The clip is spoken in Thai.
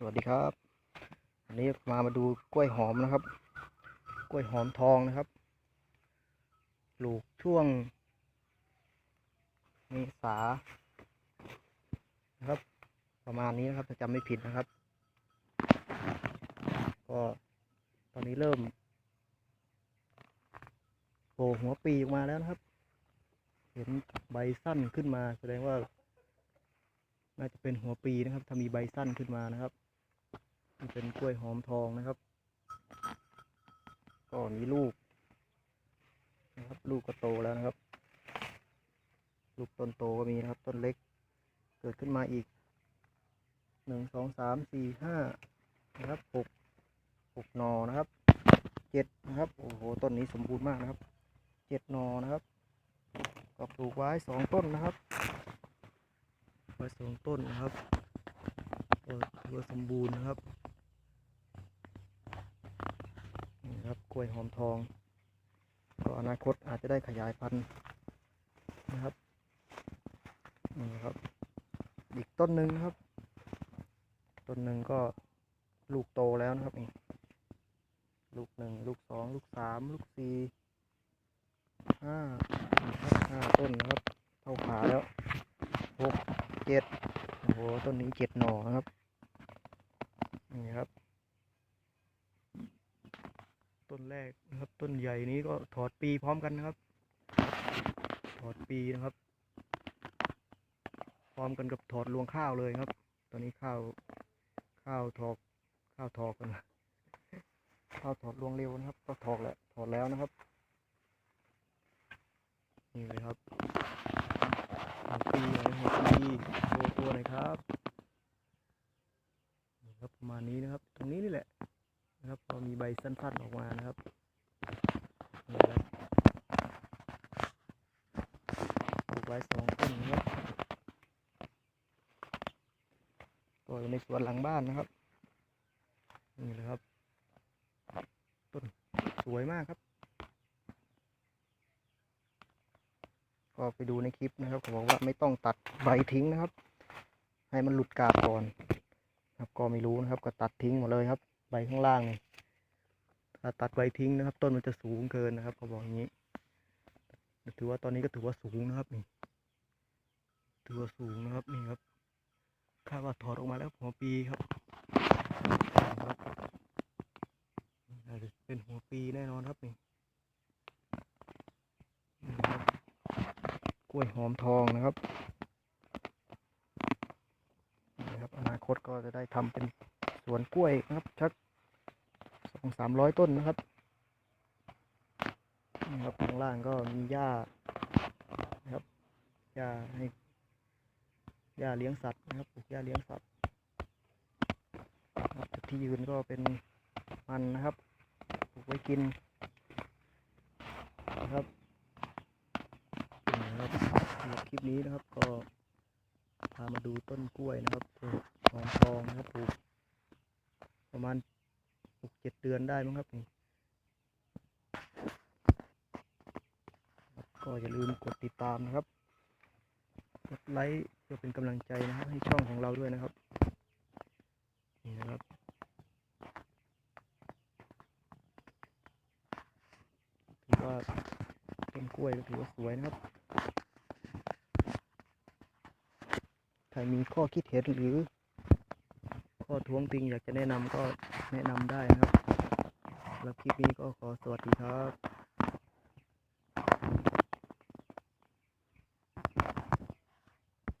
สวัสดีครับวันนี้มามาดูกล้วยหอมนะครับ กล้วยหอมทองนะครับปลูกช่วงเมษานะครับ ประมาณนี้นะครับถ้าจำไม่ผิดนะครับ ก็ตอนนี้เริ่มโผล่หัวปีออกมาแล้วนะครับ เห็นใบสั้นขึ้นมาแสดงว่าน่าจะเป็นหัวปีนะครับ ถ้ามีใบสั้นขึ้นมานะครับ นี่เป็นกล้วยหอมทองนะครับ ก็มีลูกนะครับ ลูกก็โตแล้วนะครับ ลูกต้นโตก็มีนะครับ ต้นเล็ก เกิดขึ้นมาอีกหนึ่งสองสามสี่ห้านะครับหกหกนอนะครับเจ็ดนะครับโอ้โหต้นนี้สมบูรณ์มากนะครับเจ็ดนอนะครับก็ปลูกไว้สองต้นนะครับไว้สองต้นนะครับก็ถือว่าสมบูรณ์นะครับ นี่ครับ กล้วยหอมทองก็อนาคตอาจจะได้ขยายพันธุ์นะครับนี่ครับ อีกต้นหนึ่งนะครับ ต้นหนึ่งก็ลูกโตแล้วนะครับนี่ลูกหนึ่งลูกสองลูกสามลูกสี่ห้าห้าต้นนะครับ เท่าขาแล้วหกเจ็ดโอ้โหต้นนี้เจ็ดหน่อครับนี่ครับ ต้นแรกนะครับ ต้นใหญ่นี้ก็ถอดปีพร้อมกันนะครับ ถอดปีนะครับ พร้อมกันกับถอดรวงข้าวเลยครับ ตอนนี้ข้าวข้าวถอกข้าวถอกกันะข้าวถอดรวงเร็วนะครับ ก็ถอกแล้วถอดแล้วนะครับนี่เลยครับหัวปีอะไรหัวปีโชว์ตัวหน่อยครับนี่ครับประมาณนี้นะครับ ตรงนี้ นี่แหละนะครับพอมีใบสั้นๆออกมานะครับนี่ครับปลูกไว้สองต้นนะครับก็อยู่ในสวนหลังบ้านนะครับนี่เลยครับ ต้นสวยมากครับ ก็ไปดูในคลิปนะครับเขาบอกว่าไม่ต้องตัดใบทิ้งนะครับ ให้มันหลุดกาบก่อน ครับก็ไม่รู้นะครับ ก็ตัดทิ้งหมดเลยครับ ใบข้างล่างนี่ ถ้าตัดใบทิ้งนะครับ ต้นมันจะสูงเกินนะครับเขาบอกอย่างนี้ ถือว่าตอนนี้ก็ถือว่าสูงนะครับนี่ ถือว่าสูงนะครับนี่ครับคาดว่าถอดออกมาแล้วหัวปีครับเป็นหัวปีแน่นอนครับนี่กล้วยหอมทองนะครับนี่ครับ อนาคตก็จะได้ทำเป็นสวนกล้วยนะครับชัก สามร้อยต้นนะครับนี่ครับข้างล่างก็มีหญ้านะครับหญ้าให้หญ้าเลี้ยงสัตว์นะครับปลูกหญ้าเลี้ยงสัตว์ครับจุดที่ยืนก็เป็นมันนะครับปลูกไว้กินนะครับนะครับสำหรับคลิปนี้นะครับก็พามาดูต้นกล้วยนะครับปลูกหอมทองนะครับปลูกประมาณ หกเจ็ดเดือนได้มั้งครับนี่ก็อย่าลืมกดติดตามนะครับ กดไลค์เพื่อเป็นกำลังใจนะครับ ให้ช่องของเราด้วยนะครับ นี่นะครับถือว่าต้นกล้วยก็ถือว่าสวยนะครับ ใครมีข้อคิดเห็นหรือ ข้อท้วงติงอยากจะแนะนำก็แนะนำได้นะครับสำหรับคลิปนี้ก็ขอสวัสดีครับ